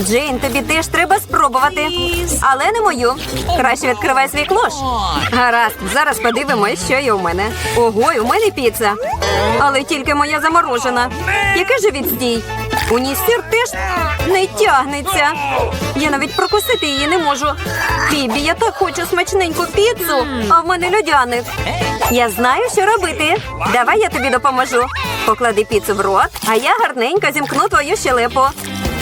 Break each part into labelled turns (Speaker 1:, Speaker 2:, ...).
Speaker 1: Джейн, тобі теж треба спробувати. Але не мою. Краще відкривай свій клош. Гаразд, зараз подивимось, що є у мене. Ого, у мене піца. Але тільки моя заморожена. Який же відстій? У ній сир теж не тягнеться. Я навіть прокусити її не можу. Фібі, я так хочу смачненьку піцу, а в мене льодяник. Я знаю, що робити. Давай я тобі допоможу. Поклади піцу в рот, а я гарненько зімкну твою щелепу.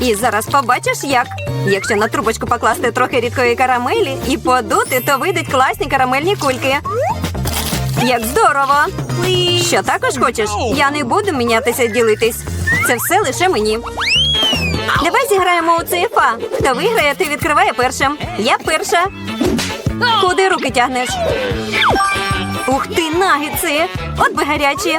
Speaker 1: І зараз побачиш, як. Якщо на трубочку покласти трохи рідкої карамелі і подути, то вийдуть класні карамельні кульки. Як здорово! Що також хочеш? Я не буду мінятися ділитись. Це все лише мені. Давай зіграємо у ЦФА. Хто виграє, ти відкриває першим. Я перша. Куди руки тягнеш? Ух ти, нагетси! От би гарячі.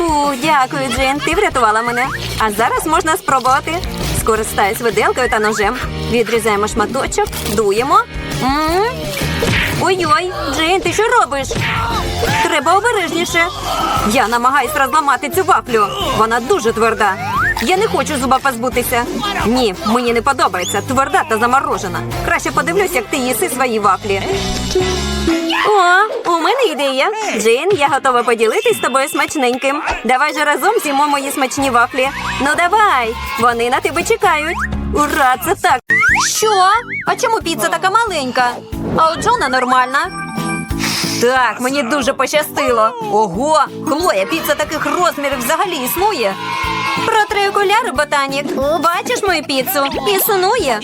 Speaker 1: Фу, дякую, Джейн. Ти врятувала мене. А зараз можна спробувати. Скористаюсь виделкою та ножем. Відрізаємо шматочок, дуємо. Ой-ой, Джейн, ти що робиш? Треба обережніше. Я намагаюсь розламати цю вафлю. Вона дуже тверда. Я не хочу зуба позбутися. Ні, мені не подобається. Тверда та заморожена. Краще подивлюсь, як ти їси свої вафлі. О, у мене ідея. Джейн, я готова поділитись з тобою смачненьким. Давай же разом з'їмо мої смачні вафлі. Ну давай, вони на тебе чекають. Ура, це так. Що? А чому піца така маленька? А у Джона нормальна. Так, мені дуже пощастило. Ого, Хлоя, піца таких розмірів взагалі існує. Протри окуляри, ботанік. Бачиш мою піцу? Існує.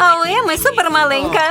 Speaker 1: А у Еми супермаленька.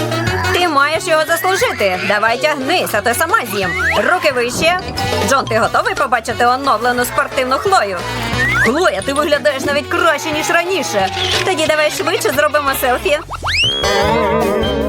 Speaker 1: Маєш його заслужити. Давай тягнись, а то сама з'їм. Руки вище. Джон, ти готовий побачити оновлену спортивну Хлою? Хлоя, ти виглядаєш навіть краще, ніж раніше. Тоді давай швидше зробимо селфі.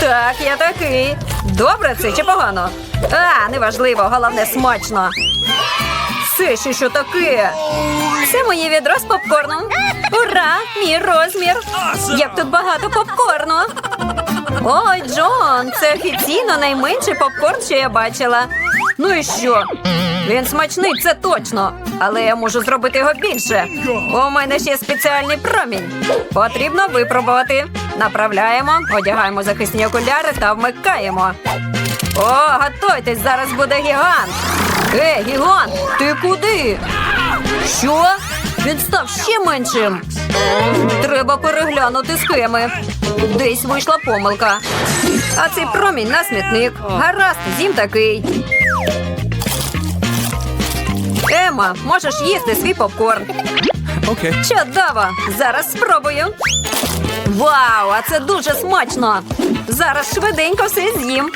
Speaker 1: Так, я такий. Добре це чи погано? А, неважливо, головне смачно. Це ще що таке? Це моє відро з попкорном. Ура! Мій розмір! Як тут багато попкорну! Ой, Джон, це офіційно найменший попкорн, що я бачила. Ну і що? Він смачний, це точно. Але я можу зробити його більше. У мене ще спеціальний промінь. Потрібно випробувати. Направляємо, одягаємо захисні окуляри та вмикаємо. О, готуйтесь, зараз буде гігант. Ей, гігант, ти куди? Що? Він став ще меншим. Треба переглянути схеми. Десь вийшла помилка. А цей промінь на смітник. Гаразд, зім такий. Ема, можеш їсти свій попкорн.
Speaker 2: Okay.
Speaker 1: Чудово! Зараз спробую. Вау, а це дуже смачно! Зараз швиденько все з'їм.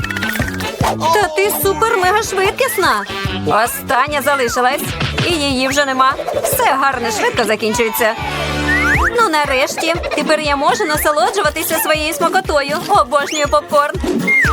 Speaker 1: Та ти супер-мега швидкісна. Остання залишилась. І її вже нема. Все гарно, швидко закінчується. Ну, нарешті, тепер я можу насолоджуватися своєю смакотою. Обожнюю попкорн.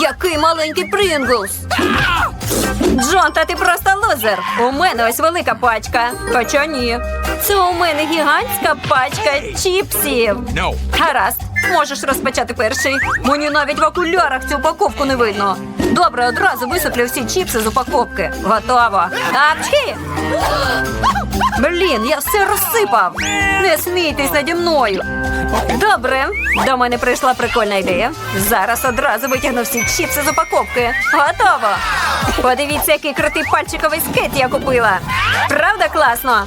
Speaker 1: Який маленький Принглс. Джон, та ти просто лузер. У мене ось велика пачка. Хоча ні. Це у мене гігантська пачка чіпсів.
Speaker 2: No.
Speaker 1: Гаразд, можеш розпочати перший. Мені навіть в окулярах цю упаковку не видно. Добре, одразу висиплю всі чіпси з упаковки. Готово. Апчхі! Блін, я все розсипав. Не смійтесь наді мною. Добре, до мене прийшла прикольна ідея. Зараз одразу витягну всі чіпси з упаковки. Готово. Подивіться, який крутий пальчиковий скет я купила. Правда класно?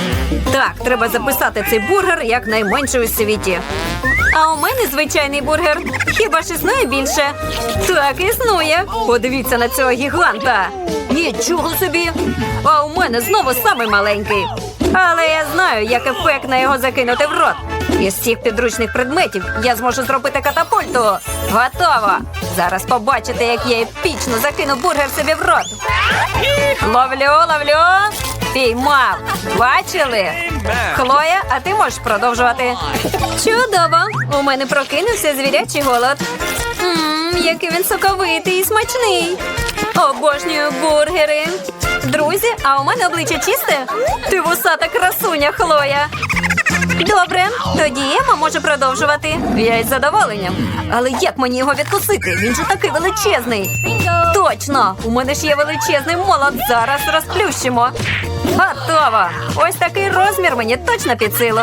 Speaker 1: Так, треба записати цей бургер як найменший у світі. А у мене звичайний бургер. Хіба ж існує більше? Так, існує. Подивіться на цього гіганта. Нічого собі. А у мене знову самий маленький. Але я знаю, як ефектно його закинути в рот. Із цих підручних предметів я зможу зробити катапульту. Готово. Зараз побачите, як я епічно закину бургер собі в рот. Ловлю, ловлю. Піймав. Бачили? Хлоя, а ти можеш продовжувати. Чудово! У мене прокинувся звірячий голод. Ммм, який він соковитий і смачний. Обожнюю бургери. Друзі, а у мене обличчя чисте? Ти вусата красуня, Хлоя. Добре, тоді Ема може продовжувати. Я із задоволенням. Але як мені його відкусити? Він же такий величезний. Точно! У мене ж є величезний молот. Зараз розплющимо. Готово! Ось такий розмір мені точно під силу.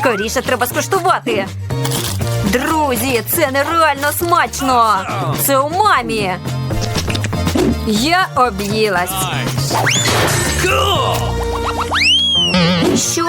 Speaker 1: Скоріше треба скуштувати. Друзі, це нереально смачно. Це у мамі. Я об'їлась. Що?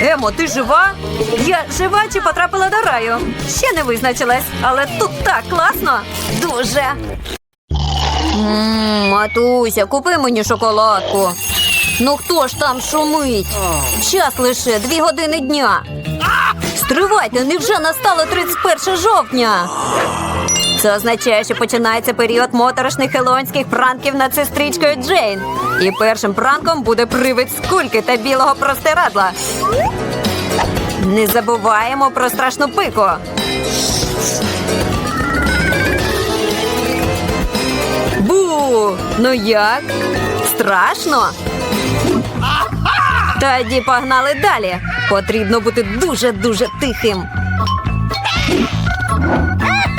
Speaker 1: Емо, ти жива? Я жива чи потрапила до раю? Ще не визначилась, але тут так класно. Дуже. Ммм, Матуся, купи мені шоколадку. Ну хто ж там шумить? Час лише дві години дня. Стривайте, невже настало 31 жовтня? Це означає, що починається період моторошних хеллоуінських пранків над сестричкою Джейн. І першим пранком буде привид скульки та білого простирадла. Не забуваємо про страшну пику. Бу! Ну як? Страшно? Тоді погнали далі. Потрібно бути дуже-дуже тихим.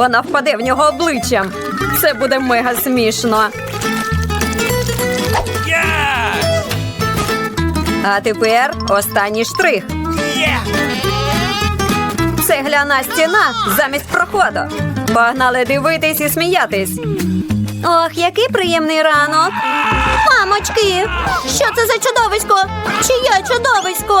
Speaker 1: Вона впаде в нього обличчям. Це буде мега смішно. А тепер останній штрих.
Speaker 2: Yeah!
Speaker 1: Цегляна стіна замість проходу. Погнали дивитись і сміятись. Ох, який приємний ранок. Мамочки, що це за чудовисько? Чиє чудовисько?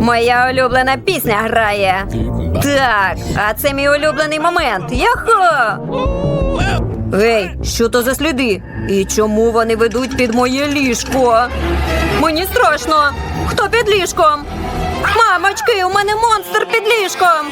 Speaker 1: Моя улюблена пісня грає. Так, а це мій улюблений момент. Яхо! Гей, що то за сліди? І чому вони ведуть під моє ліжко? Мені страшно. Хто під ліжком? Мамочки, у мене монстр під ліжком.